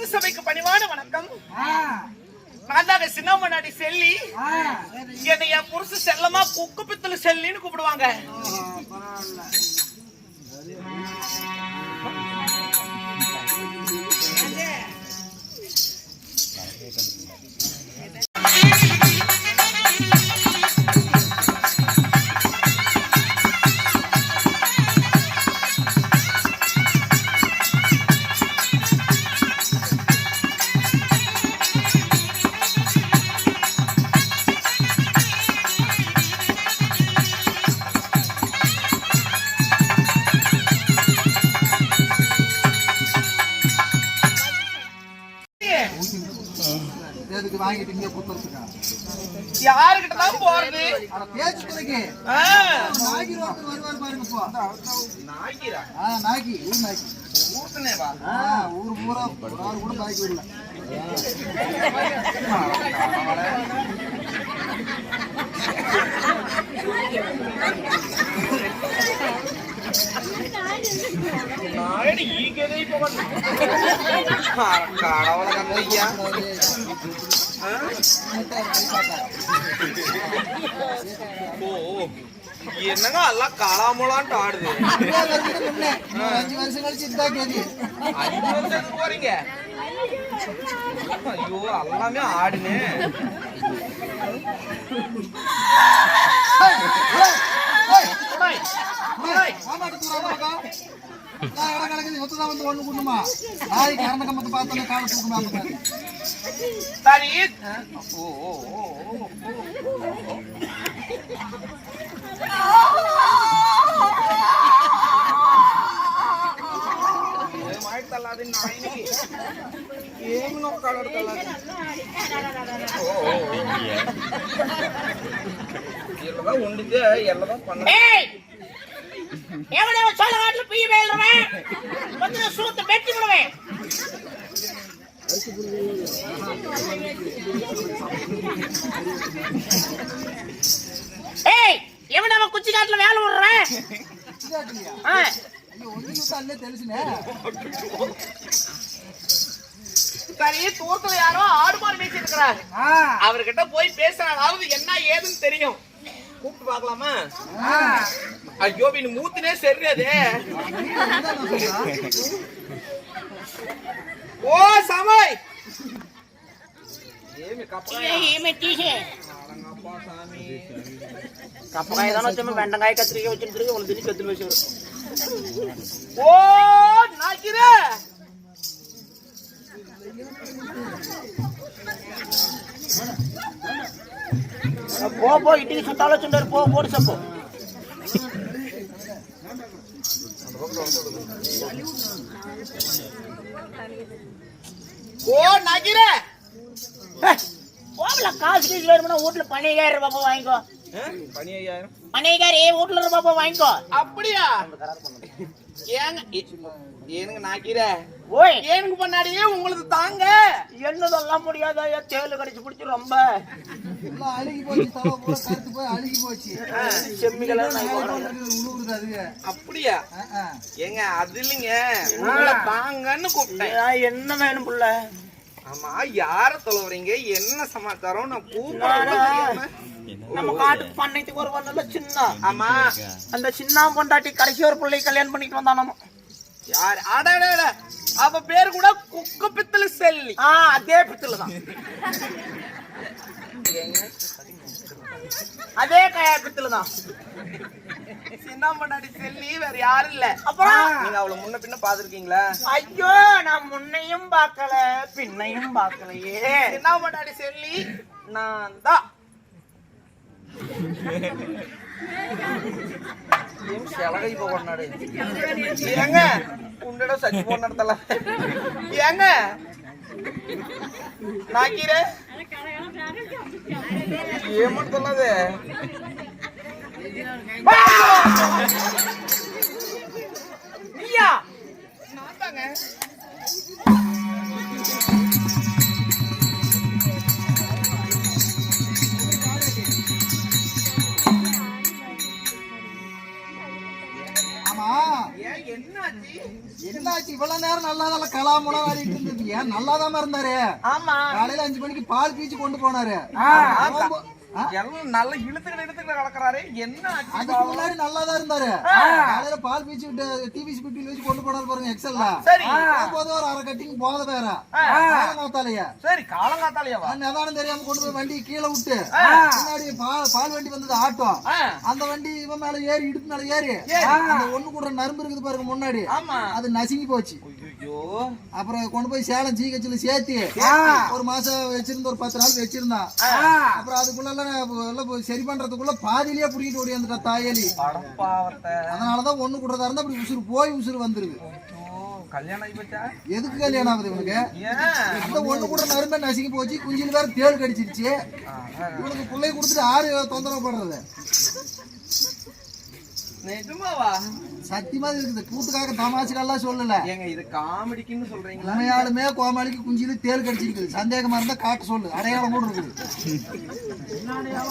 உலக சபைக்கு பணிவான வணக்கம். நான்தாங்க சின்னம்மனாடி செல்லி. என்னை என் புருஷ செல்லமா குக்கு பித்தல செல்லின்னு கூப்பிடுவாங்க. எதுக்கு வாங்கிட்டு இங்கே குத்துறதுக்கா யாருக்கிட்ட தான் போறது? அட பேச்சு துணைக்கு நாகி ஒருத்தர் வருவார் பாருங்க இப்போ நாய்க்கிறா. ஆ நாகி ஊர் நாகி ஊத்துனே வா. ஆ ஊர் பூரா ஆள் கூட பாக்கி விடல. ஈகதே ஓ ஓ. என்னங்க எல்லாம் காளாமலான்ட்டு ஆடுது அஞ்சு வருஷம் கழிச்சு அஞ்சு வருஷத்துக்கு போறீங்க ஐயோ எல்லாமே ஆடுனே கிடக்குது ஒத்துதான் வந்து ஒண்ணு கொடுமா நாளைக்கு கரண்ட கம்பத்தை பார்த்தோன்னே காலை தூக்கணும் அந்த மாதிரி சரி ஓ ஓ ஓ ஓ, ஓ. ఏం ఆడతల్లాది నాయనకి ఏం నొక్కాడు ఎల్లదా ఉండితే ఎల్లదా పన్న ஏய் எவனோ சொல்ல காட்டுல பீ வேல்றவன் வந்து சூத்து வெட்டி விடுவேன். ஏய் எவன் குச்சி காட்டுல வேலை விடுறேன் சரி தூரத்துல யாரோ ஆடு மாடு பேசி இருக்கிறாரு. அவர்கிட்ட போய் பேசுறாங்க என்ன ஏதுன்னு தெரியும். கூப்பிட்டு பார்க்கலாமா ஐயோ நீ மூத்தினே சரியாதே ఓ సమయ్ ఏమి కప్పకాయ ஏய், இவன் తీసే అప్ప సామి కప్పకాయ ఏదైనా వచ్చి వెంటకాయ కత్తిరిగా వచ్చిన తిరిగి వాళ్ళు తిరిగి కత్తిరి వేసారు ఓ పో పో ఇంటికి చుట్టాలు వచ్చిండారు పో పోడు చెప్పు ఓ నాకిరే போகல காசு கீசு வேணும்னா வீட்டுல பணிகாரு பாப்பா வாங்கிக்கோ పని అయ్యారు பணிகாரு ஏ வீட்டுல இரு பாப்பா வாங்கிக்கோ அப்படியா ஏங்க ஏனுங்க நாக்கிற ஓய். ஏனுங்க பண்ணாடியே உங்களுக்கு தாங்க. என்னதெல்லாம் முடியாதா? தேலு கடிச்சு பிடிச்சி ரொம்ப. அழுகி போச்சு போய் அழுகி போச்சு. அப்படியா. ஏங்க அது இல்லைங்க. உங்களை தாங்கன்னு கூப்பிட்டேன். என்ன வேணும் புள்ள? ஆமா யார தொலைவறீங்க? என்ன சமாச்சாரம்? நான் கூப்பிடுறேன் நம்ம காட்டுக்கு பண்ணைக்கு ஒரு வந்தல சின்ன. ஆமா. அந்த சின்ன பொண்டாட்டி கடைசி ஒரு பிள்ளை கல்யாணம் பண்ணிட்டு வந்தான் நம்ம. யார்? அட அட, அட. அவ பேர் கூட குக்கு பித்தல செல்லி. ஆ அதே பித்துல தான். அதே கயா பித்துல தான். சின்ன முன்னாடி செல்லி வேற யாரும் இல்ல. அப்புறம்? நீங்க அவள முன்ன பின்ன பாத்துருக்கீங்களா ஐயோ நான் முன்னையும் பார்க்கல பின்னையும் பார்க்கலையே. சின்ன முன்னாடி செல்லி நான் தான். ఏం సెలగైపోకున్నాడు ఏంగా ఉండడం చచ్చిపోన్నాడు తల ఏంగా నాకీరే ఏమంటున్నది ఇయ్యా నాతాంగా ஆமா. என்னாச்சு? என்னாச்சு? இவ்வளவு நேரம் நல்லா நல்லா கலாமுலாம் ஆடிட்டு இருந்தது. ஏன் நல்லாதாம இருந்தாரு? ஆமா. காலையில அஞ்சு மணிக்கு பால் பீச்சு கொண்டு போனாரு? எல்லாம் நல்லா இழுத்துக்கிட்டு இழுத்துக்கிட்டு கிடக்குறாரு. என்ன அதுக்கு? முன்னாடி நல்லாதான் இருந்தாரு. காலையில பால் பீச்சு விட்டு டிவிசி பிட்டில வச்சு கொண்டு போனாரு பாருங்க எக்ஸல்ல சரி. போது ஒரு அரை கட்டிங் போத வேற. காலங்காத்தாலைய. சரி காலங்காத்தாலேயேவா நிதானம் தெரியாம கொண்டு போய் வண்டி கீழே விட்டு பின்னாடி பால் பால் வண்டி வந்தது ஆட்டோ. அந்த வண்டி இவன் மேல ஏறி இடுப்பு மேல ஏறி அந்த ஒண்ணு கூட நரம்பு இருக்குது பாருங்க முன்னாடி. அது நசுங்கி போச்சு. அப்புறம் கொண்டு போய் சேலம் ஜிஹெச்ல சேர்த்து ஒரு மாசம் வச்சிருந்த ஒரு பத்து நாள் வச்சிருந்தான். அப்புறம் அதுக்குள்ள சரி பண்றதுக்குள்ள பாதியிலேயே புடிக்கிட்டு ஓடியாந்துட்டா தாயலி. அதனாலதான் ஒண்ணு கூடதா இருந்தா அப்படி உசுறு போய் உசுறு வந்துருது. எதுக்கு கல்யாணம் ஆகுது இவனுக்கு? ஒண்ணு கூட நறும்ப நசுங்கி போச்சு குஞ்சில் வேற தேள் கடிச்சிருச்சு. இவனுக்கு பிள்ளை கொடுத்துட்டு ஆறு தொந்தரவு பண்றது. நிஜமாவா? சத்தியமா இருக்குது கூட்டுக்காக தமாசுக்கெல்லாம் சொல்லல. ஏங்க இது காமெடிக்குன்னு சொல்றீங்களா? உண்மையாலுமே கோமாளிக்கு குஞ்சில தேள் கடிச்சிருக்குது. சந்தேகமா இருந்தா காட்ட சொல்லு. அடையாளம் கூட இருக்குது.